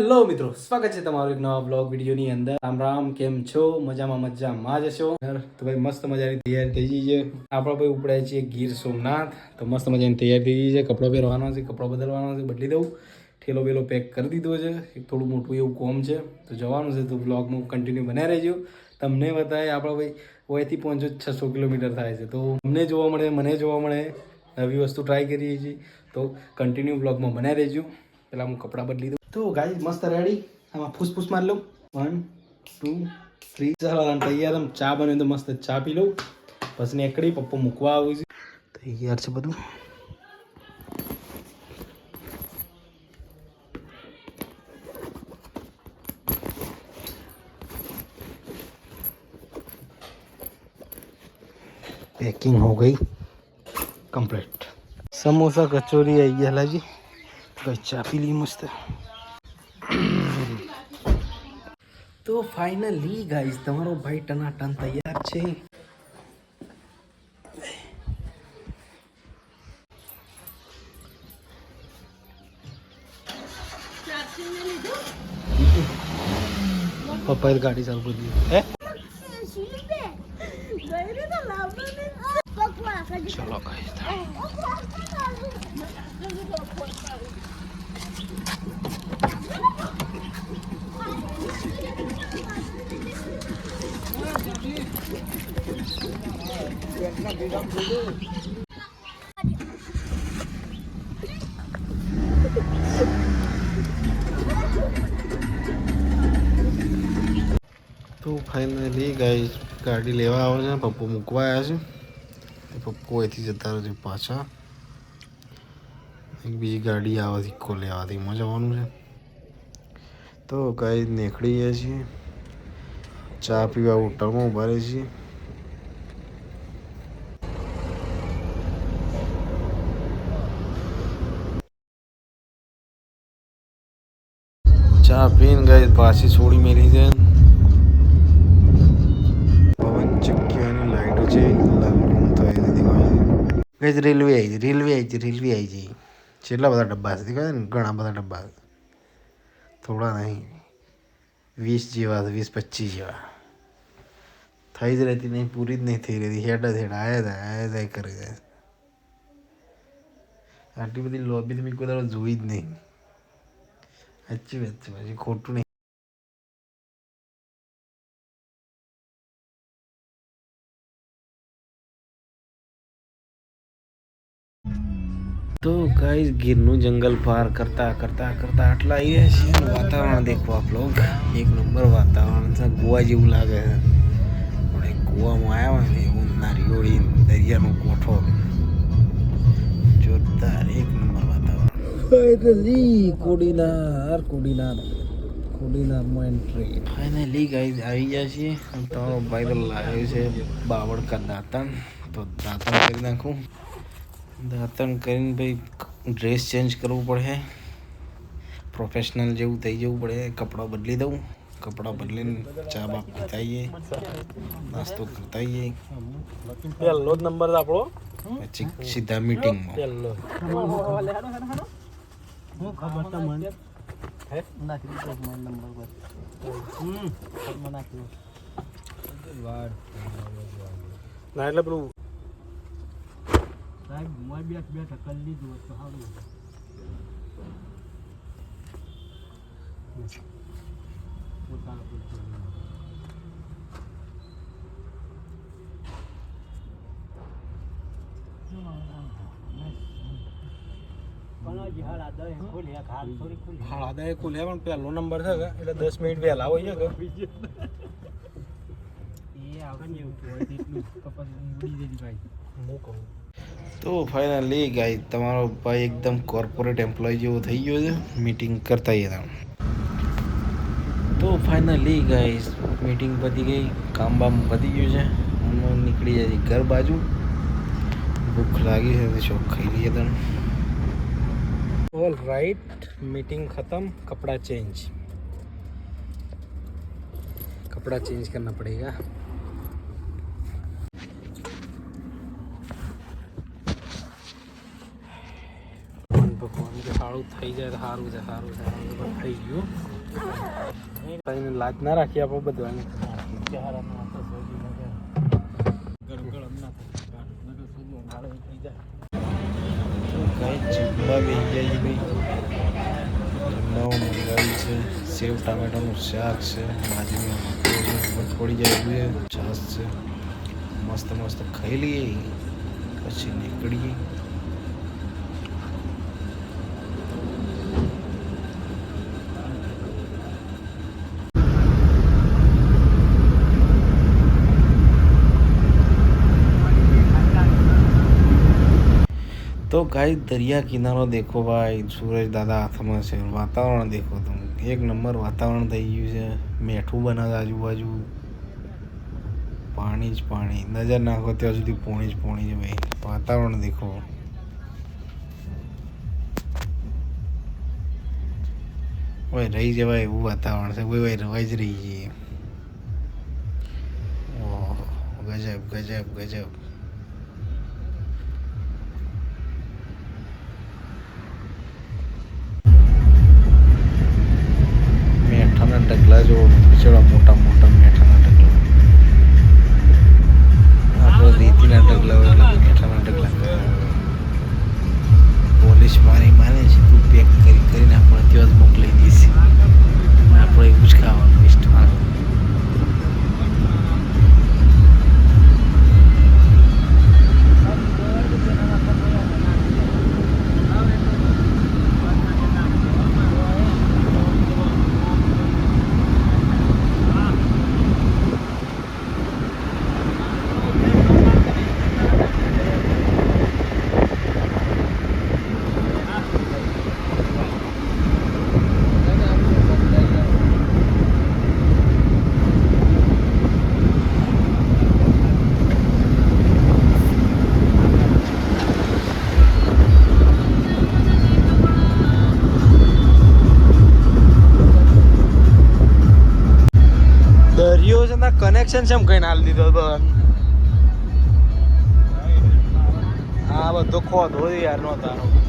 Hello મિત્રો, સ્વાગત છે તમારું એક નવા બ્લોગ વિડીયોની અંદર. રામ રામ, કેમ છો? મજામાં મજામાં જ છો? તો ભાઈ મસ્ત મજાની તૈયારી થઈ ગઈ છે. આપણે ભાઈ ઉપડાય છે ગીર સોમનાથ. તો મસ્ત મજાની તૈયારી થઈ ગઈ છે. કપડો પહેરવાનો છે, કપડો બદલવાનો છે, બદલી દઉં. ઠેલો બેલો પેક કરી દીધો છે. એક થોડું મોટું એવું કોમ છે. તો જવાનું છે તો બ્લોગનું કન્ટિન્યુ બનાવી રહેજો. તમને બતાવે આપણો ભાઈ ઓયથી પહોંચો છસો કિલોમીટર થાય છે. તો અમને જોવા મળે, મને જોવા મળે. નવી વસ્તુ ટ્રાય કરીએ છીએ. તો કન્ટિન્યુ બ્લોગમાં બનાવી રહેજો. પહેલાં હું કપડાં બદલી દઉં. તો ગાઈ મસ્ત રેડી આમાં ફૂસફૂસ મારી લઉં વન ટુ થ્રી ચાલો આમ તૈયાર આમ ચા બને તો મસ્ત ચા પી લઉં પછી નીકળી પપ્પા મૂકવા આવ્યું છે તૈયાર છે બધું पैकिंग हो गई कंप्लीट समोसा कचौरी आई गया लाजी ભાઈ ચા પી તો ફાઇનલી ગાઈઝ તમારો ભાઈ ટનાટન તૈયાર છે. પપ્પાએ ગાડી ચાલુ કરી દીધી. ચલો ગાઈઝ તો ફાઇનલી ગાઈઝ ગાડી લેવા આવે છે, પપ્પુ મૂકવા આવ્યા છે. પપ્પુ અહીંથી જતા રહે છે પાછા. એક બીજી ગાડી આવવાથી ઇકો લેવાથી એમાં જવાનું છે. તો ગાઈ નીકળી જાય છીએ. ચા પીવા હોટલમાં ઊભા રહીએ છીએ. ચા પીને ગઈ પાછી છોડી મેલી છે. પવન ચક્કીઓની લાઈટો છે લાલ તો ગઈ રેલવે આવી છે રેલવે આવી છે રેલવે આવી છે છેલ્લા બધા ડબ્બા છે દેખાય ને? ઘણા બધા ડબ્બા થોડા નહીં વીસ જેવા વીસ પચીસ જેવા. થઈ જ રહેતી નહીં પૂરી જ નહીં થઈ રહેતી. હેડા હેડા હેડ આયા જાય આયા જાય કરે જાય આટલી બધી લોબી તો મેં કોઈ જોઈ જ નહીં. સાચી વાત છે પછી ખોટું નહીં તો ગાઈસ ગીરનું જંગલ પાર કરતા કરતા કરતા આટલા છીએ અને વાતાવરણ દેખો આપ લોક એક નંબર વાતાવરણ છે, ગોવા જેવું લાગે છે. આપણે ગોવામાં આવ્યા ને એવું નારિયોળી દરિયાનો કોઠો. જોરદાર, એક ફાઇનલી કોડીનાર કોડીનાર કોડીનારમાં એન્ટ્રી ફાઇનલી ગાઈસ આવી ગયા છીએ. તમારો ભાઈ તો લાવ્યો છે બાવળકા દાંતણ. તો દાંતણ કરી નાખું. દાંતણ કરીને ભાઈ ડ્રેસ ચેન્જ કરવું પડે. પ્રોફેશનલ જેવું થઈ જવું પડે. કપડાં બદલી દઉં. કપડાં બદલીને ચા બાપ પીતા નાસ્તો કરતા આવીએ પહેલો જ નંબર આપણો. પછી સીધા મીટિંગમાં હું ખબર તમને? હે? નાખી દીધો મને નંબર પર. હમ. મને નાખ્યો ના એટલે પેલું સાહેબ મોય બેઠ બેઠ કરી લીધું હોત તો સારું પોતાનો પૂરતું. ખોલી પણ પહેલો નંબર છે એટલે દસ મિનિટ વહેલા હોય છે તો ફાઇનલી ગાઈ. તમારો ભાઈ એકદમ કોર્પોરેટ એમ્પ્લોય જેવો થઈ ગયો છે. મીટિંગ કરતા હતા તો ફાઇનલી ગાઈસ મીટિંગ પતી ગઈ કામ બામ પતી ગયું છે. હું નીકળી જાય છે ઘર બાજુ. ભૂખ લાગી છે તો શોખ ખાઈ લઈએ તમે ઓલ રાઈટ मीटिंग खत्म कपड़ा चेंज कपड़ा चेंज करना पड़ेगा ભગવાન કે સારું આવું થઈ જાય તો સારું છે સારું છે સારું છે. પણ થઈ ગયું કઈને લાજ ના રાખીએ આપણે બધાને ગરમ ગરમ ના થાય નકર સુધી ગાળો થઈ જાય કઈ જમવા બે છે. ભાઈ જમવામાં મંગાવ્યું છે સેવ ટામેટાનું શાક છે જાય છે છાશ છે મસ્ત મસ્ત ખાઈ લઈએ પછી નીકળીએ તો ગાઈ દરિયા કિનારો દેખો ભાઈ, સૂરજ દાદા હાથમાં છે. વાતાવરણ દેખો તમે. એક નંબર વાતાવરણ થઈ ગયું છે. મેઠું બનાવે આજુબાજુ. પાણી જ પાણી. નજર નાખો ત્યાં સુધી પોણી જ પોણી છે ભાઈ. વાતાવરણ દેખો. ભાઈ રહી જવાય એવું વાતાવરણ છે. ભાઈ ભાઈ રવાઈ જ રહી જઈએ ગજબ ગજબ ગજબ. મેઠાના જો બિચારા મોટા મોટા મેઠાના ઢગલા આપણે રેતીના ઢગલા એટલે મેઠાના ઢગલા પોલીસ મારી માને છે, તું પેક કરી કરીને આપણે ત્યાં જ મોકલી. છે કનેક્શન છે એમ કઈ હાલ દીધો તો હા બધો ખોદ હોય યાર નો તારો